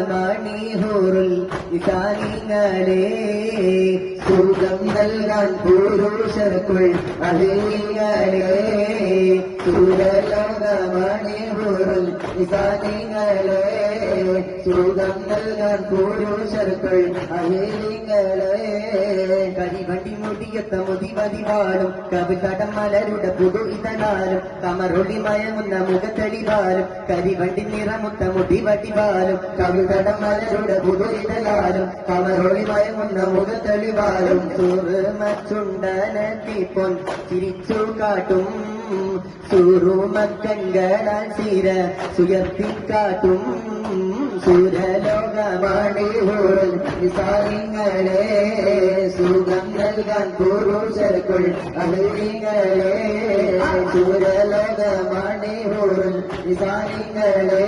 സൂര്യലോകമണിഹൂറുൽ ഇസാനിങ്ങളെ സുഖം നൽകാൻ പുരുഷർക്കുൾ അഹിങ്ങളെ സൂര്യലോകമണിഹൂറുൽ ഇസാനിങ്ങളെ സുഖം നൽകാൻ പുരുഷർക്കുൾ അഹിങ്ങളെ കരിവണ്ടി മുടിയത്ത മുതിമതി വാഴും കവിതടം മലരുടെ പുതു ഇതനാലും. കമറൊളി മയങ്ങുന്ന മുഖത്തെളിവാലും കരിവണ്ടി നിറമുത്ത മുടിവടിവാലും കവിതടം മലരുടെ പുതു ഇതനാലും. കമറൊളി മയങ്ങുന്ന മുഖത്തെളിവാലും സൂറുമച്ചുണ്ടനത്തിപ്പൊൻ ചിരിച്ചു കാട്ടും. സൂറുമക്കങ്ങളാൽ സീര സുയർത്തിക്കാട്ടും സൂര്യലോകമണിഹൂറിൽ നിസാരിങ്ങളെ സുഖം നൽകാൻ പുരുഷർക്കുൾ അഹിങ്ങളെ സൂര്യലോകമണിഹൂറിൽ നിസാരിങ്ങളെ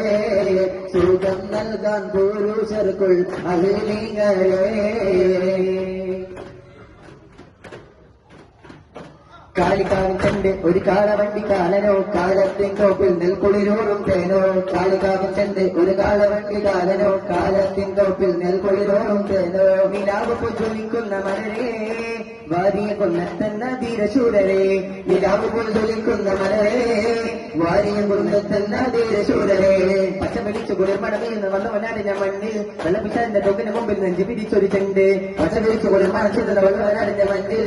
സുഖം നൽകാൻ പുരുഷർക്കുൾ അഹിങ്ങളെ കാളികാവിൻ ചെണ്ട് ഒരു കാളവണ്ടി കാലനോ കാലത്തിൻ തോപ്പിൽ നെൽക്കുളിരോടും തേനോ. കാളികാവിൻ ചെണ്ട് ഒരു കാളവണ്ടി കാലനോ കാലത്തിൻ തോപ്പിൽ നെൽക്കുളിരോടും തേനോ. നിലാവ് പൊജ്വലിക്കുന്ന മലരേ വാരിയെ കൊന്നെത്തുന്ന ധീരശൂരരെ നിലാവ് പൊജ്വലിക്കുന്ന മലരേ വാരിയെ കൊന്നെത്തുന്ന ധീരശൂരരെ പച്ച പിടിച്ചു കുളിർമടമിൽ വന്നവനാടിഞ്ഞ മണ്ണിൽ വെള്ളപ്പിച്ചാന്റെ തൊക്കിന് മുമ്പിൽ നെഞ്ചു പിടിച്ചൊരു ചെണ്ട്. പച്ച പിടിച്ചു കുളിർമണച്ചിരുന്ന വന്നവനാടിഞ്ഞ മണ്ണിൽ